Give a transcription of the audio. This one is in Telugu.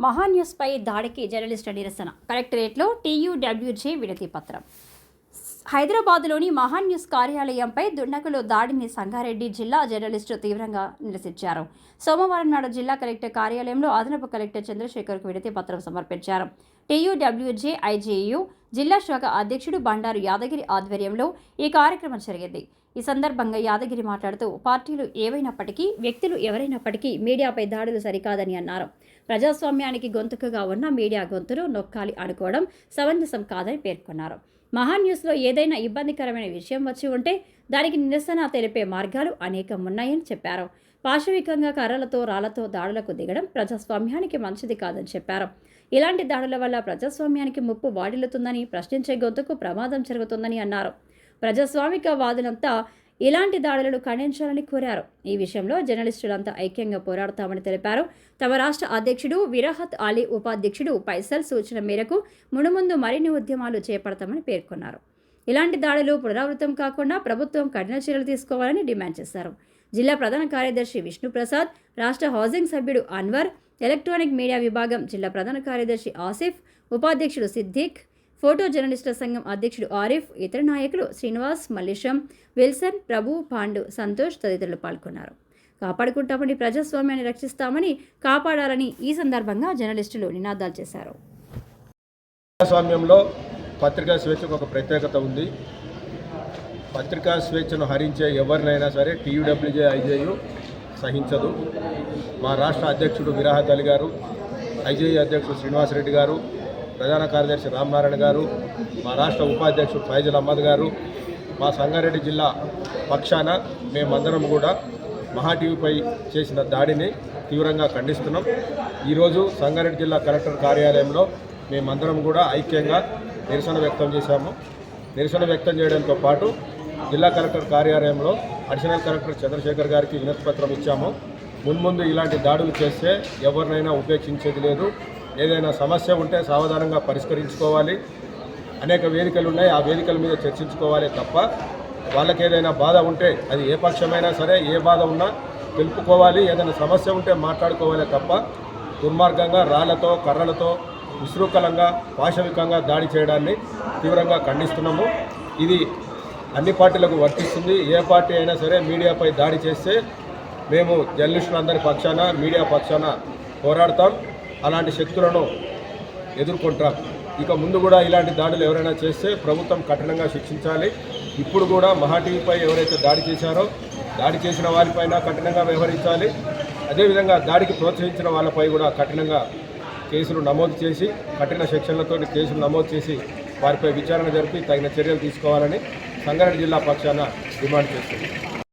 మహాన్యూస్పై దాడికి జర్నలిస్ట్ నిరసన. కలెక్టరేట్లో టీయూడబ్ల్యూజే వినతి పత్రం. హైదరాబాద్లోని మహాన్ న్యూస్ కార్యాలయంపై దుండగులు దాడిని సంగారెడ్డి జిల్లా జర్నలిస్టు తీవ్రంగా నిరసించారు. సోమవారం నాడు జిల్లా కలెక్టర్ కార్యాలయంలో అదనపు కలెక్టర్ చంద్రశేఖర్కు వినతి పత్రం సమర్పించారు. టీయూడబ్ల్యూజే ఐజేయు జిల్లా శాఖ అధ్యక్షుడు బండారు యాదగిరి ఆధ్వర్యంలో ఈ కార్యక్రమం జరిగింది. ఈ సందర్భంగా యాదగిరి మాట్లాడుతూ పార్టీలు ఏవైనప్పటికీ వ్యక్తులు ఎవరైనప్పటికీ మీడియాపై దాడులు సరికాదని అన్నారు. ప్రజాస్వామ్యానికి గొంతుకగా ఉన్న మీడియా గొంతును నొక్కాలి అనుకోవడం సమంజసం కాదని పేర్కొన్నారు. మహాన్ న్యూస్లో ఏదైనా ఇబ్బందికరమైన విషయం వచ్చి ఉంటే దానికి నిరసన తెలిపే మార్గాలు అనేకం ఉన్నాయని చెప్పారు. పాశవికంగా కర్రలతో రాళ్ళతో దాడులకు దిగడం ప్రజాస్వామ్యానికి మంచిది కాదని చెప్పారు. ఇలాంటి దాడుల వల్ల ప్రజాస్వామ్యానికి ముప్పు వాడిల్లుతుందని ప్రశ్నించే గొంతుకు ప్రమాదం జరుగుతుందని అన్నారు. ప్రజాస్వామిక వాదులంతా ఇలాంటి దాడులను ఖండించాలని కోరారు. ఈ విషయంలో జర్నలిస్టులంతా ఐక్యంగా పోరాడతామని తెలిపారు. తమ రాష్ట్ర అధ్యక్షుడు విరాహత్ అలీ ఉపాధ్యక్షుడు పైసల్ సూచన మేరకు మునుముందు మరిన్ని ఉద్యమాలు చేపడతామని పేర్కొన్నారు. ఇలాంటి దాడులు పునరావృతం కాకుండా ప్రభుత్వం కఠిన చర్యలు తీసుకోవాలని డిమాండ్ చేశారు. జిల్లా ప్రధాన కార్యదర్శి విష్ణుప్రసాద్ రాష్ట్ర హౌసింగ్ సభ్యుడు అన్వర్ ఎలక్ట్రానిక్ మీడియా విభాగం జిల్లా ప్రధాన కార్యదర్శి ఆసిఫ్ ఉపాధ్యక్షుడు సిద్దిక్ ఫోటో జర్నలిస్టుల సంఘం అధ్యక్షుడు ఆరిఫ్ ఇతర నాయకులు శ్రీనివాస్ మల్లేశం విల్సన్ ప్రభు పాండు సంతోష్ తదితరులు పాల్గొన్నారు. కాపాడుకుంటామని ప్రజాస్వామ్యాన్ని రక్షిస్తామని కాపాడాలని ఈ సందర్భంగా జర్నలిస్టులు నినాదాలు చేశారు. ప్రజాస్వామ్యంలో పత్రికా స్వేచ్ఛకు ఒక ప్రత్యేకత ఉంది. పత్రికా స్వేచ్ఛను హరించే ఎవరినైనా సరే టీయూడబ్ల్యూజే ఐజేయు సహించదు. మా రాష్ట్ర అధ్యక్షుడు విరాహత్ అలీ గారు ఐజేయు అధ్యక్షుడు శ్రీనివాసరెడ్డి గారు ప్రధాన కార్యదర్శి రామనారాయణ గారు మా రాష్ట్ర ఉపాధ్యక్షుడు ఫైజల్ అహ్మద్ గారు మా సంగారెడ్డి జిల్లా పక్షాన మేమందరం కూడా మహాటీవీపై చేసిన దాడిని తీవ్రంగా ఖండిస్తున్నాం. ఈరోజు సంగారెడ్డి జిల్లా కలెక్టర్ కార్యాలయంలో మేమందరం కూడా ఐక్యంగా నిరసన వ్యక్తం చేశాము. నిరసన వ్యక్తం చేయడంతో పాటు జిల్లా కలెక్టర్ కార్యాలయంలో అడిషనల్ కలెక్టర్ చంద్రశేఖర్ గారికి వినతిపత్రం ఇచ్చాము. మున్ముందు ఇలాంటి దాడులు చేస్తే ఎవరినైనా ఉపేక్షించేది లేదు. ఏదైనా సమస్య ఉంటే సావధానంగా పరిష్కరించుకోవాలి. అనేక వేదికలు ఉన్నాయి. ఆ వేదికల మీద చర్చించుకోవాలి తప్ప వాళ్ళకి ఏదైనా బాధ ఉంటే అది ఏ పక్షమైనా సరే ఏ బాధ ఉన్నా తెలుపుకోవాలి. ఏదైనా సమస్య ఉంటే మాట్లాడుకోవాలి తప్ప దుర్మార్గంగా రాళ్ళతో కర్రలతో విశృంఖలంగా పాశవికంగా దాడి చేయడాన్ని తీవ్రంగా ఖండిస్తున్నాము. ఇది అన్ని పార్టీలకు వర్తిస్తుంది. ఏ పార్టీ అయినా సరే మీడియాపై దాడి చేస్తే మేము జర్నలిస్టులందరి పక్షాన మీడియా పక్షాన పోరాడతాం. అలాంటి శక్తులను ఎదుర్కొంటాం. ఇక ముందు కూడా ఇలాంటి దాడులు ఎవరైనా చేస్తే ప్రభుత్వం కఠినంగా శిక్షించాలి. ఇప్పుడు కూడా మహా టీవీపై ఎవరైతే దాడి చేశారో దాడి చేసిన వారిపైన కఠినంగా వ్యవహరించాలి. అదేవిధంగా దాడికి ప్రోత్సహించిన వాళ్ళపై కూడా కఠినంగా కేసులు నమోదు చేసి కఠిన సెక్షన్లతో కేసులు నమోదు చేసి వారిపై విచారణ జరిపి తగిన చర్యలు తీసుకోవాలని సంగారెడ్డి జిల్లా పక్షాన డిమాండ్ చేస్తుంది